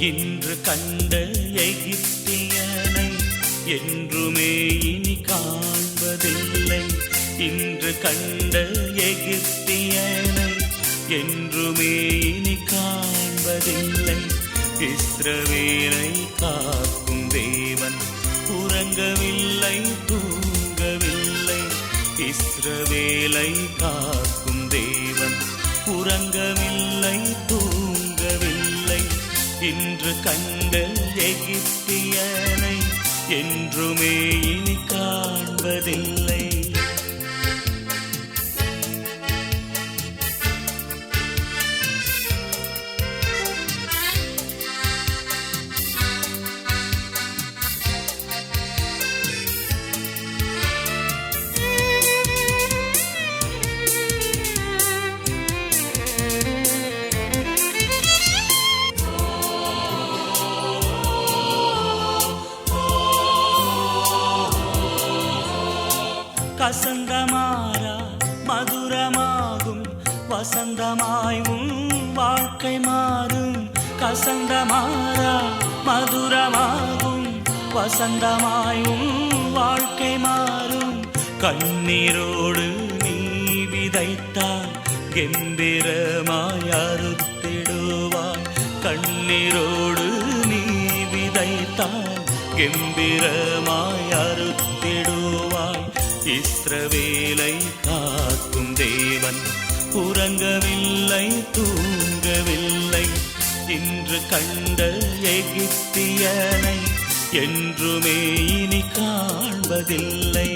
இன்று கண்ட எகிப்தியனை என்றுமே இனி காண்பதில்லை. இன்று கண்ட எகிப்தியனை என்றுமே இனி காண்பதில்லை. இஸ்ரவேலை காக்கும் தேவன் உறங்கவில்லை தூங்கவில்லை. இஸ்ரவேலை காக்கும் தேவன் உறங்கவில்லை தூ இன்று கண்கள் எகிப்தியனை என்றுமே இனி காண்பதில்லை. வசந்தமாரா மதுரமாகும். வசந்தமாய் உன் வாழ்க்கை மாறும். கசந்தமாரா மதுரமாகும். வசந்தமாய் உன் வாழ்க்கை மாறும். கண்ணீரோடு நீ விதைத்தால் கெம்பீரமாய் அறுத்திடுவாய். கண்ணீரோடு நீ விதைத்தால் கெம்பீரமாய் அறுத்திடுவாய். இஸ்ரவேலை காக்கும் தேவன் உறங்கவில்லை தூங்கவில்லை. இன்று கண்ட எகிப்தியனை என்றுமே இனி காண்பதில்லை.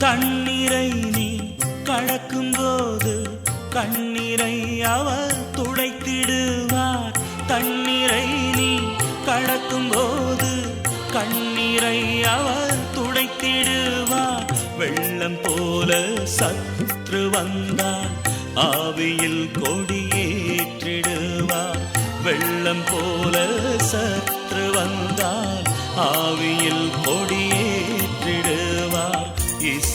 தண்ணீரை நீ கடக்கும் போது கண்ணீரை அவர் துடைத்திடுவார். தண்ணீரை நீ கடக்கும் போது கண்ணீரை அவர் துடைத்திடுவார். வெள்ளம் போல சற்று வந்தார் ஆவியில் கொடியேற்றிடுவார். வெள்ளம் போல சற்று வந்தார் ஆவியில் கொடி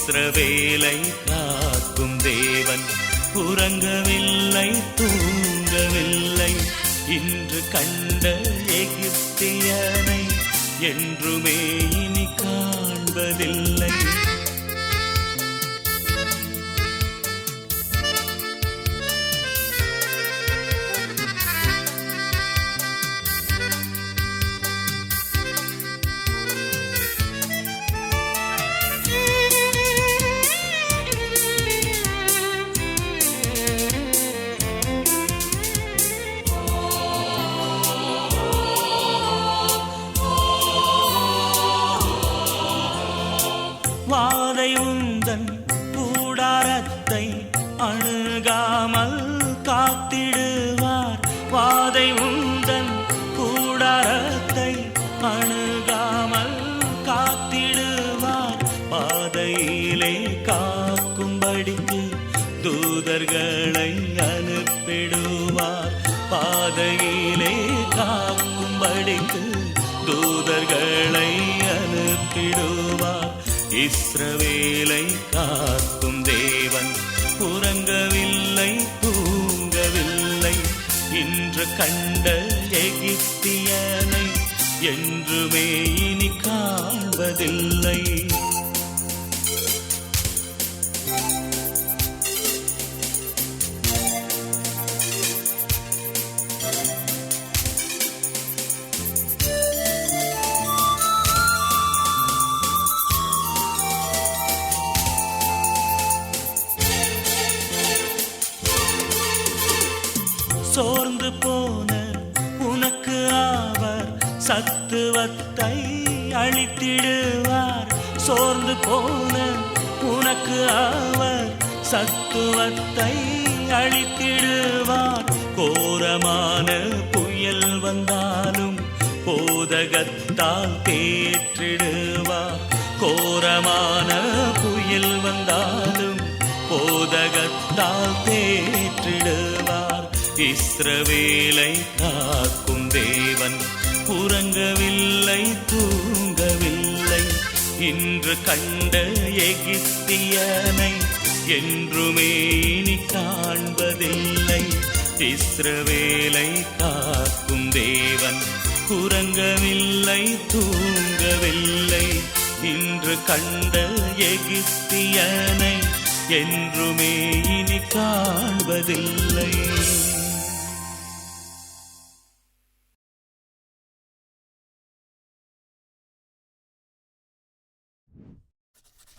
இஸ்ரவேலை காக்கும் தேவன். உறங்கவில்லை தூங்கவில்லை. இன்று கண்ட எகிப்தியனை என்றுமே இனி காண்பதில்லை. வாதை உந்தன் கூடாரத்தை அணுகாமல் காத்திடுவார். வாதை உந்தன் கூடாரத்தை அணுகாமல் காத்திடுவார். பாதையிலே காக்கும்படிக்கு தூதர்களை அனுப்பிடுவார். பாதையிலே காக்கும்படிக்கு தூதர்களை அனுப்பிடுவார். இஸ்ரவேலை காக்கும் தேவன் உறங்கவில்லை தூங்கவில்லை. இன்று கண்ட எகிப்தியனை என்றுமே இனி காண்பதில்லை. சத்துவத்தை அழித்திடுவார். சோர்ந்து போன உனக்கு அவர் சத்துவத்தை அழித்திடுவார். கோரமான புயல் வந்தாலும் போதகத்தால் தேற்றிடுவார். கோரமான புயல் வந்தாலும் போதகத்தால் தேற்றிடுவார். இஸ்ரவேலை உறங்கவில்லை தூங்கவில்லை. இன்று கண்ட எகிப்தியனை என்றுமே இனி காண்பதில்லை. இஸ்ரவேலை காக்கும் தேவன் உறங்கவில்லை தூங்கவில்லை. இன்று கண்ட எகிப்தியனை என்றுமே இனி காண்பதில்லை.